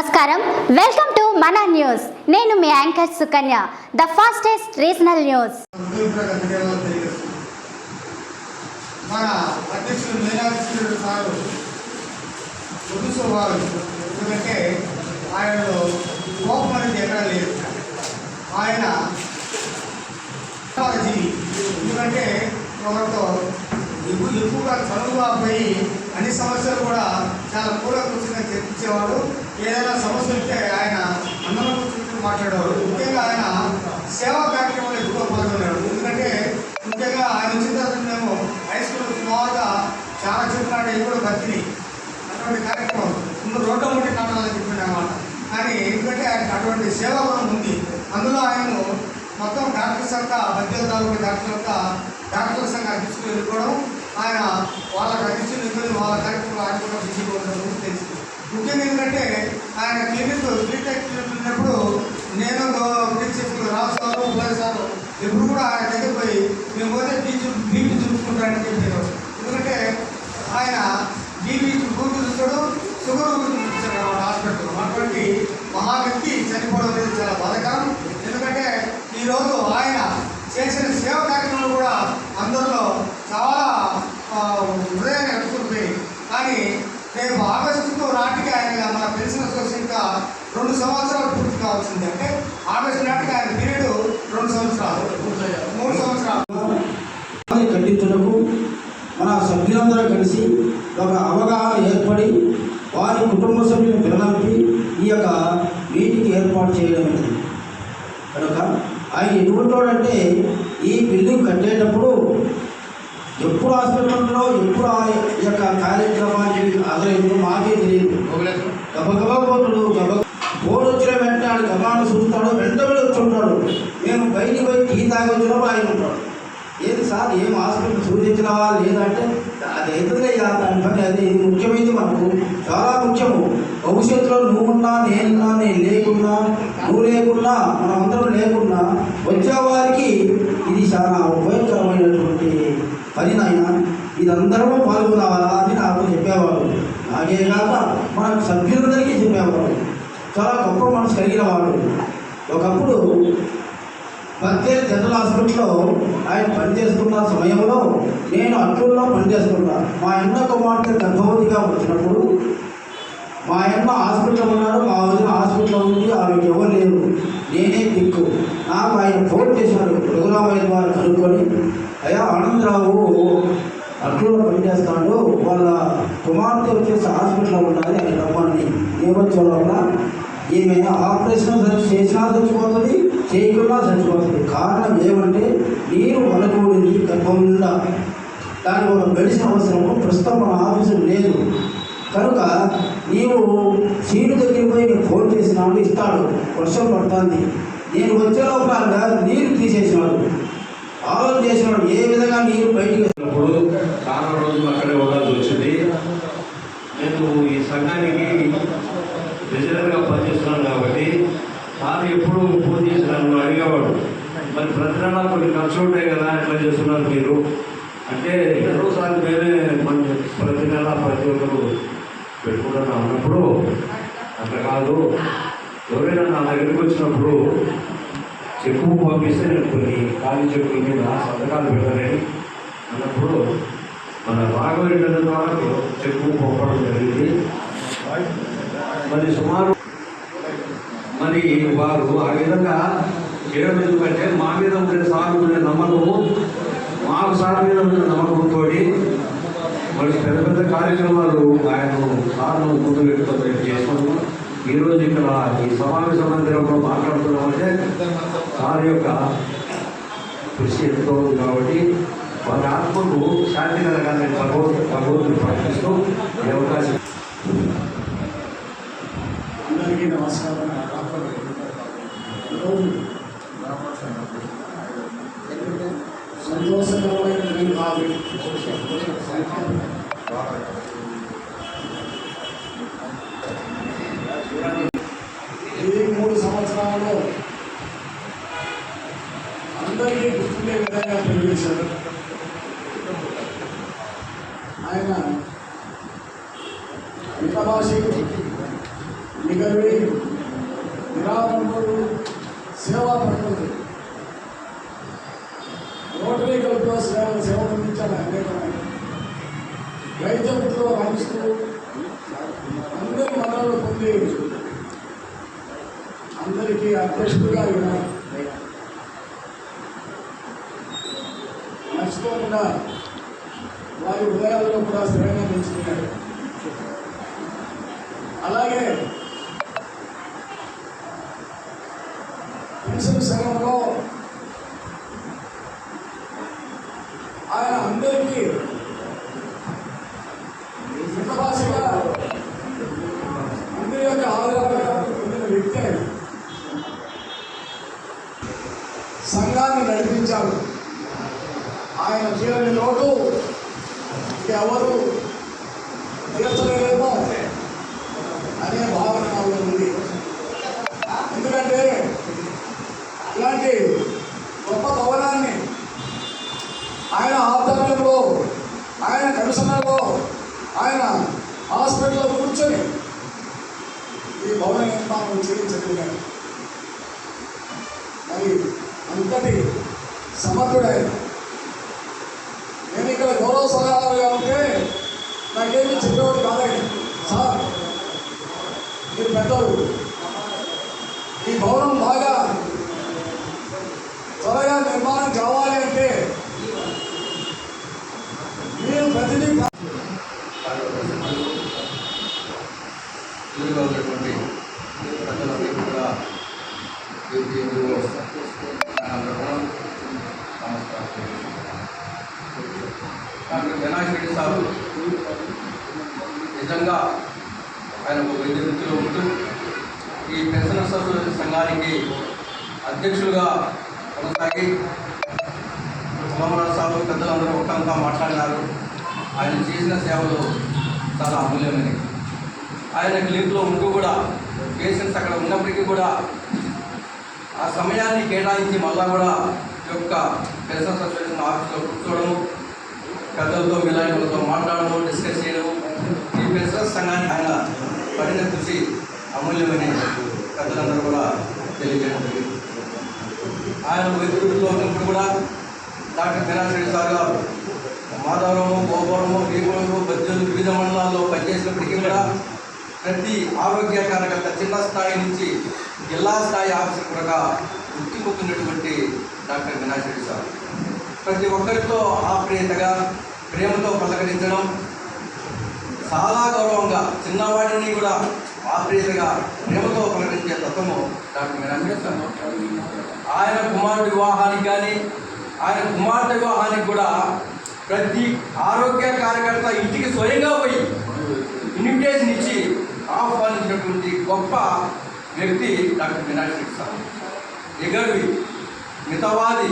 నమస్కారం. Welcome to మన news నేను మీ anchor Sukanya the fastest regional news మన అధ్యక్షుడు సారు ఎందుకంటే ఆయనలో కోపం అనేది ఎక్కడా లేదు. ఆయన జీవి ఎందుకంటే ఒకరితో ఎక్కువ ఎక్కువగా చదువుగా పోయి అన్ని సమస్యలు కూడా చాలా కూలకృషిగా చర్చించేవాడు ఏదైనా సమస్య ఉంటే ఆయన అందరం కూర్చుని మాట్లాడేవాడు ముఖ్యంగా ఆయన సేవా కార్యక్రమంలో ఎక్కువ పాల్గొనేవాడు ఎందుకంటే ముఖ్యంగా ఆయన వచ్చిన తర్వాత మేము హై స్కూల్ సుమారుగా చాలా చెప్పినాడు ఇది కూడా బతిని అటువంటి కార్యక్రమం. ముందు రోడ్డు ముట్టి నాటాలని చెప్పిన కానీ ఎందుకంటే ఆయన అటువంటి సేవా గుణం ఉంది. అందులో ఆయన మొత్తం డాక్టర్స్ అంతా మధ్య తాలూకు డాక్టర్ అంతా డాక్టర్ సంఘం అధ్యక్షులు ఆయన వాళ్ళకి అందించిన ఎన్నుకొని వాళ్ళ కార్యక్రమంలో ఆయన కూడా బిజీగా ఉండడం తెలుసు. ముఖ్యంగా ఏంటంటే ఆయన క్లినిక్ బీటెక్ క్లినిక్ ఉన్నప్పుడు నేను ప్రిన్సిపల్ రావు సార్ ఉపాధి సార్ ఎప్పుడు కూడా ఆయన దగ్గర పోయి మేము పోతే బీచ్ బీపీ చూసుకుంటారని చెప్పారు ఎందుకంటే ఆయన బీపీ గుర్తు చూస్తాడు షుగర్ గుర్తు చూస్తాడు హాస్పిటల్ అటువంటి మహా వ్యక్తి చనిపోవడం లేదు చాలా బాధాకరం ఎందుకంటే ఈరోజు ఆయన చేసిన సేవ కార్యక్రమాలు కూడా అందరిలో చాలా ఆ, హృదయాన్ని ఎత్తుకుంటుంది కానీ రేపు ఆగస్టుకు నాటికి ఆయన మన పెన్షన్ అసోసియేషన్గా రెండు సంవత్సరాలు పూర్తి కావాల్సింది అంటే ఆగస్టు నాటికి ఆయన పీరియడ్ రెండు సంవత్సరాలు మూడు సంవత్సరాలు దాన్ని ఖండించుటకు మన సభ్యులందరూ కలిసి ఒక అవగాహన ఏర్పడి వారి కుటుంబ సభ్యులను పిల్లలంపి ఈ యొక్క మీటింగ్ ఏర్పాటు చేయడం అనేది కనుక ఆయన ఎటువంటివాడంటే ఈ బిల్డింగ్ కట్టేటప్పుడు ఎప్పుడు హాస్పిటల్లో ఎప్పుడు ఆ యొక్క కార్యక్రమానికి అదరైందో మాకే తెలియదు. గబగబా పోతుడు గబ బోర్డు వచ్చిన వెంటనే గబాను చూస్తాడు వెంటబడి వచ్చి ఉంటాడు. మేము బయటికి పోయి టీ తాగి వచ్చినప్పుడు ఆయన ఉంటాడు. సార్ ఏం హాస్పిటల్ సూచించినవా లేదంటే అది అవుతుందయ్యా దాని పని? అది ఇది ముఖ్యమైనది మనకు. చాలా ముఖ్యము. భవిష్యత్తులో నువ్వున్నా నేనున్నా నేను లేకున్నా నువ్వు లేకున్నా మనమందరం లేకున్నా వచ్చేవారికి ఇది చాలా ఉపయోగకరమైనటువంటి పని నాయన. ఇదందరూ పాల్గొనాలా అని నాకు చెప్పేవాడు నాకే కాక మన సభ్యులందరికీ చెప్పేవాడు చాలా గొప్ప మనసు కలిగిన వాడు ఒకప్పుడు బత్తేరు జనరల్ హాస్పిటల్లో ఆయన పనిచేసుకున్న సమయంలో నేను అట్లూరులో పనిచేస్తున్నా మా అన్న కుమార్తె గర్భవతిగా వచ్చినప్పుడు మా అన్న హాస్పిటల్ ఉన్నారు మా వదిన హాస్పిటల్లో ఉంది. ఆమెకి ఎవరు లేరు. నేనే దిక్కు. నాకు ఆయన ఫోన్ చేశారు. రఘురామయ్య వారు కనుక్కొని అయ్యా ఆనందరావు అట్లూరులో పనిచేస్తాడు. వాళ్ళ కుమార్తె వచ్చేసి హాస్పిటల్లో ఉన్నది ఆయన రమ్మని. ఏమొచ్చే వల్ల ఏమైనా ఆపరేషన్ చేసినా చచ్చిపోతుంది చేయకుండా చచ్చిపోతుంది. కారణం ఏమంటే నీరు వలకూడింది తప్పకుండా. దాని దానికి ఒక మెడిసిన్ అవసరము ప్రస్తుతం మన ఆఫీసులో లేదు. కనుక నీవు సీటు దగ్గరికి పోయి నీకు ఫోన్ చేసినాడు ఇస్తాడు. వర్షం పడుతుంది. నేను వచ్చే లోపల నీరు తీసేసినాడు. ఆలోచన చేసినాడు. ఏ విధంగా నీరు బయటకు వచ్చినప్పుడు చాలా రోజులు అక్కడే ఉండాల్సి వచ్చింది నేను ఈ సంఘానికి ప్రెసిడెంట్గా పనిచేస్తున్నాను కాబట్టి తాను ఎప్పుడు ఫోన్ చేసి నన్ను అడిగేవాడు మరి ప్రతి నెల కొన్ని ఖర్చు ఉంటాయి కదా ఎట్లా చేస్తున్నారు మీరు అంటే ఎన్నోసార్లు మేమే మన ప్రతి నెల ప్రతి ఒక్కరు పెట్టుకుంటున్నా ఉన్నప్పుడు అట్లా కాదు ఎవరైనా నా దగ్గరికి వచ్చినప్పుడు చెక్కు పంపిస్తే నేను కొన్ని ఖాళీ చెక్కుల మీద సంతకాలు పెట్టాలని అన్నప్పుడు మన రాఘవరెడ్డి ద్వారా చెక్కు పంపడం జరిగింది. మరి సుమారు మరి వారు ఆ విధంగా చేయడం ఎందుకంటే మా మీద ఉండే సార్ ఉండే నమ్మకము మాకు సార్ మీద ఉండే నమ్మకంతో మరి పెద్ద పెద్ద కార్యక్రమాలు ఆయన సార్ను ముందు పెట్టుకోవడం చేసినాము ఈరోజు ఇక్కడ ఈ సమావేశ మందిరంలో మాట్లాడుతున్నామంటే సార్ యొక్క కృషి ఎంతో ఉంది కాబట్టి వారి ఆత్మకు శాంతి కలగాలని భగవత్ భగవంతుని ప్రార్థిస్తూ ఈ అవకాశం అందరికీ నమస్కారం. సంతోషకరమైన దినం కాదు ఈ మూడు సంవత్సరాల్లో అందరినీ గుర్తుండే విధంగా పనిచేశారు ఆయన మితభాషి భాషకు నిగర్వి సేవా ప్రకృతి. రోటరీ క్లబ్లో సేవ సేవ అందించాలి అనేకమైన వైద్యంతో రాణిస్తూ అందరి మద్దతు పొంది అందరికీ అధ్యక్షుడుగా ఉన్నారు కాకుండా వారి ఉదయాల్లో కూడా స్థిరంగా పెంచుకున్నారు అలాగే పెన్షన్ సంఘంలో ఆయన అందరికీ మితభాషగా అందరి యొక్క ఆదరణ పొందిన వ్యక్తి ఆయన. సంఘాన్ని నడిపించాడు ఆయన తీరని లోటు ఎవరు తీర్చలేమో అనే భావన నాలో ఉంది. ఎందుకంటే ఇలాంటి గొప్ప భవనాన్ని ఆయన ఆధ్వర్యంలో ఆయన కమిషనర్లో ఆయన హాస్పిటల్లో కూర్చొని ఈ భవన నిర్మాణం చేయించగలిగాడు మరి అంతటి సమర్థుడైన ఇక్కడ గౌరవ సలహాలుగా ఉంటే నాకేమీ చెప్పేవాడు కాదండి. సార్ మీరు పెద్దలు ఈ భవనం బాగా త్వరగా నిర్మాణం కావాలి అంటే మీరు ప్రతిదీ ఎదురుగా ఉన్నటువంటి ప్రజలందరికీ కూడా వీరికి ఎదురుగా నా రుణం నమస్కారం డాక్టర్ నిజంగా ఆయన ఒక వైద్య వృత్తిలో ఉంటూ ఈ పెన్షనర్స్ అసోసియేషన్ సంఘానికి అధ్యక్షులుగా కొనసాగి సోమరాజు సాగు పెద్దలందరూ ఒక్కంతా మాట్లాడినారు. ఆయన చేసిన సేవలు చాలా అమూల్యమైనవి. ఆయన క్లినిక్లో ఉంటూ కూడా పేషెంట్స్ అక్కడ ఉన్నప్పటికీ కూడా ఆ సమయాన్ని కేటాయించి మళ్ళా కూడా ఈ యొక్క పెన్షన్ అసోసియేషన్ ఆఫీస్లో కూర్చోవడము పెద్దలతో మిలాయిలతో మాట్లాడడం డిస్కస్ చేయడం ఈ బిజినెస్ సంఘానికి ఆయన పడిన కృషి అమూల్యమని పెద్దలందరూ కూడా తెలియజేయడం ఆయన వైద్యుడిలో ఉన్నప్పుడు కూడా డాక్టర్ వినాయక సార్ గారు మాధవరము గోపురము భీములు బద్దలు వివిధ మండలాల్లో పనిచేసినప్పటికీ కూడా ప్రతి ఆరోగ్య కార్యకర్త చిన్న స్థాయి నుంచి జిల్లా స్థాయి ఆఫీసర్ కూడా గుర్తింపుకున్నటువంటి డాక్టర్ వినాయక రెడ్డి సార్. ప్రతి ఒక్కరితో ఆప్రియతగా ప్రేమతో పలకరించడం చాలా గౌరవంగా చిన్నవాడిని కూడా ఆప్రీతగా ప్రేమతో పలకరించే తత్వము డాక్టర్ వినాయక ఆయన కుమారుడి వివాహానికి కానీ ఆయన కుమార్తె వివాహానికి కూడా ప్రతి ఆరోగ్య కార్యకర్త ఇంటికి స్వయంగా పోయి ఇన్విటేషన్ ఇచ్చి ఆహ్వానించినటువంటి గొప్ప వ్యక్తి డాక్టర్ వినాయక స్వామి ఎగవి మితవాది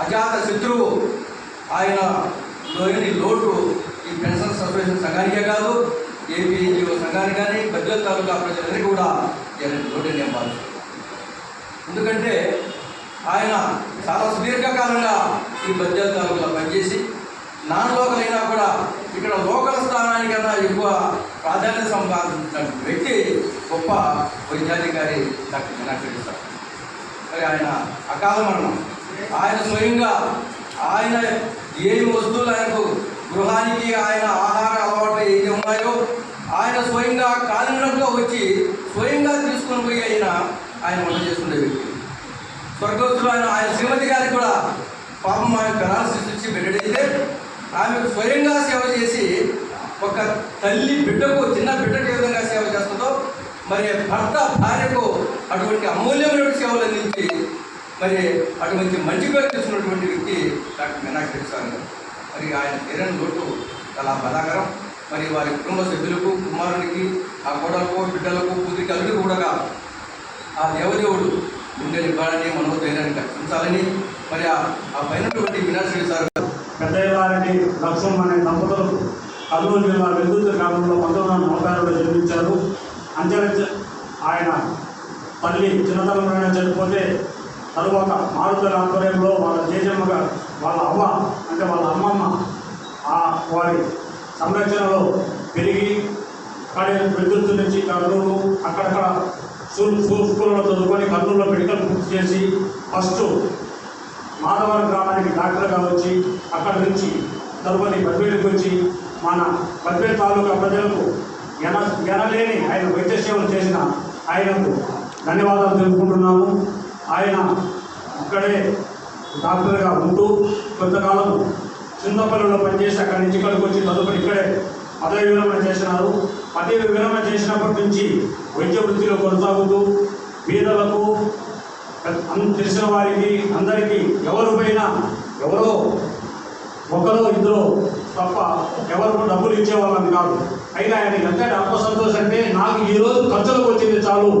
అజాత శత్రువు. ఆయన లోయని లోటు ఈ పెన్షన్ అసోసియేషన్ సంఘానికే కాదు ఏపీ సంఘానికి కానీ బద్ర తాలూకా ప్రజలందరికీ కూడా లోటు నింపాలి ఎందుకంటే ఆయన చాలా సుదీర్ఘకాలంగా ఈ బద్ర తాలూకాలో పనిచేసి నాన్ లోకల్ అయినా కూడా ఇక్కడ లోకల్ స్థానానికన్నా ఎక్కువ ప్రాధాన్యత సంపాదించిన వ్యక్తి గొప్ప వైద్యాధికారి డాక్టర్ వినాయక సార్. మరి ఆయన అకాల మరణం. ఆయన స్వయంగా ఆయన ఏ వస్తువులు ఆయనకు గృహానికి ఆయన ఆహార అలవాట్లు ఏది ఉన్నాయో ఆయన స్వయంగా కాలినడకలో వచ్చి స్వయంగా తీసుకొని పోయి ఆయన ఆయన వంట చేసుకునే వ్యక్తి. స్వర్గస్థులు ఆయన ఆయన శ్రీమతి గారికి కూడా పాపం ఆమె పెరాలసిస్ సృష్టించి బెడ్డైతే ఆమెకు స్వయంగా సేవ చేసి ఒక తల్లి బిడ్డకు చిన్న బిడ్డకు ఏ విధంగా సేవ చేస్తుందో మరి భర్త భార్యకు అటువంటి అమూల్యమైన సేవలు అందించి మరి అటువంటి మంచి పేరు తెచ్చుకున్నటువంటి వ్యక్తి డాక్టర్ మీనాక్షి రెడ్డి సార్ గారు. ఆయన తీరని లోటు చాలా బాధాకరం మరి వారి కుటుంబ సభ్యులకు కుమారునికి ఆ కోడలకు బిడ్డలకు కూతురికి అల్లుడు కూడా ఆ దేవదేవుడు గుండె నింపాలని మనోధైర్యాన్ని కల్పించాలని మరి ఆ పైన పైనటువంటి మీనాక్షి సార్ గారు. పెద్దయ్యవారెడ్డి అనే దంపతులు కర్నూలు జిల్లా వెల్దుర్తి గ్రామంలో పంతొమ్మిది వందల నలభై ఆరులో జన్మించారు. అంచెలంచె ఆయన తల్లి చిన్నతనంలోనే చనిపోతే తరువాత మారుతుల ఆధ్వర్యంలో వాళ్ళ జేజమ్మగా వాళ్ళ అవ్వ అంటే వాళ్ళ అమ్మమ్మ ఆ వారి సంరక్షణలో పెరిగి అక్కడ విద్యుత్ నుంచి కర్నూలు అక్కడక్కడ స్కూల్ స్కూల్లో చదువుకొని కర్నూలులో మెడికల్ పూర్తి చేసి ఫస్ట్ మాధవరం గ్రామానికి డాక్టర్గా వచ్చి అక్కడ నుంచి తరువాత బద్వేలుకి వచ్చి మన బద్వేలు తాలూకా ప్రజలకు ఎన ఎనలేని ఆయన వైద్య సేవలు చేసిన ఆయనకు ధన్యవాదాలు తెలుపుకుంటున్నాము. ఆయన అక్కడే డాక్టర్గా ఉంటూ కొంతకాలం చిన్నపల్లిలో పనిచేసి అక్కడి నుంచి ఇక్కడికి వచ్చి తదుపరి ఇక్కడే పదవి విరమణ చేసినారు. పదవి విరమణ చేసినప్పటి నుంచి వైద్య వృత్తిలో కొనసాగుతూ పేదలకు తెలిసిన వారికి అందరికీ ఎవరు ఎవరో ఒకరో ఇద్దరు తప్ప ఎవరు డబ్బులు ఇచ్చేవాళ్ళని కాదు. అయినా ఆయన ఎంత ఆత్మ సంతోషం అంటే నాకు ఈ ఖర్చులకు వచ్చింది చాలు.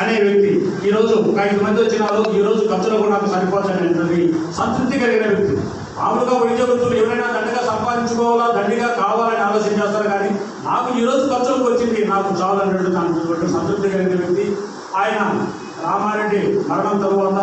అనే వ్యక్తి. ఈరోజు ఒక ఐదు మంది వచ్చినారు ఈరోజు రోజు ఖర్చులకు నాకు సరిపోతాననేది సంతృప్తి కలిగిన వ్యక్తి. మామూలుగా వైద్య వృత్తులు ఎవరైనా దండగా సంపాదించుకోవాలా దండిగా కావాలని ఆలోచన చేస్తారు కానీ నాకు ఈరోజు ఖర్చులకు వచ్చింది నాకు చాలు అనేటువంటి సంతృప్తి కలిగిన వ్యక్తి ఆయన రామారెడ్డి మరణం తరువాత